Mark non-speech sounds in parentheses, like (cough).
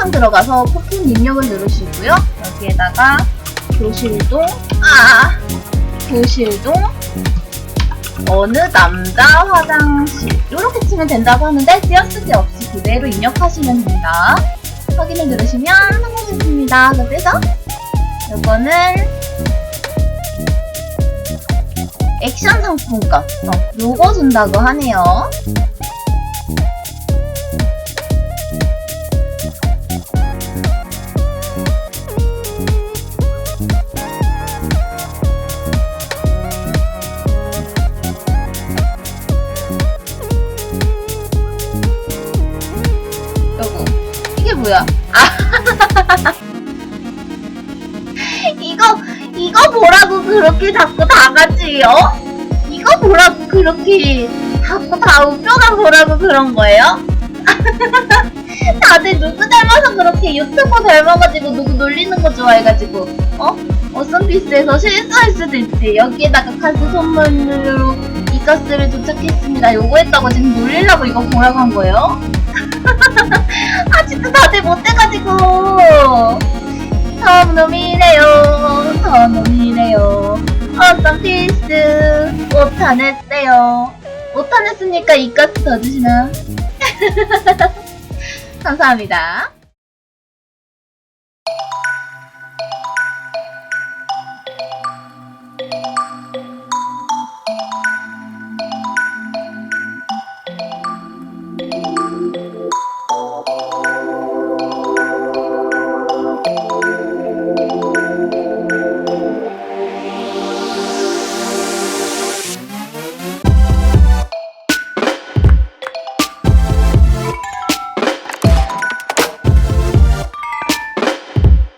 채팅창 들어가서 포켓 입력을 누르시고요. 여기에다가 교실동, 아, 교실동, 어느 남자 화장실. 이렇게 치면 된다고 하는데, 띄어쓰기 없이 그대로 입력하시면 됩니다. 확인을 누르시면 성공했습니다. 그래서 이거는 액션 상품권. 어, 요거 준다고 하네요. 뭐야? 아, (laughs) 이거, 이거 보라고 그렇게 자꾸 다 같이, 어? 이거 보라고 그렇게 자꾸 다 웃겨나 보라고 그런 거예요? (laughs) 다들 누구 닮아서 그렇게 유튜버 닮아가지고 누구 놀리는 거 좋아해가지고, 어? 어썸피스에서 실수할 수도 있지. 여기에다가 카드 선물로 이가스를 도착했습니다. 요거 했다고 지금 놀리려고 이거 보라고 한 거예요? (laughs) 다들 못돼가지고. 처음 놈이래요. 처음 놈이래요. 어썸 필스 못하냈대요. 못하냈으니까 이가스 더 주시나? (laughs) 감사합니다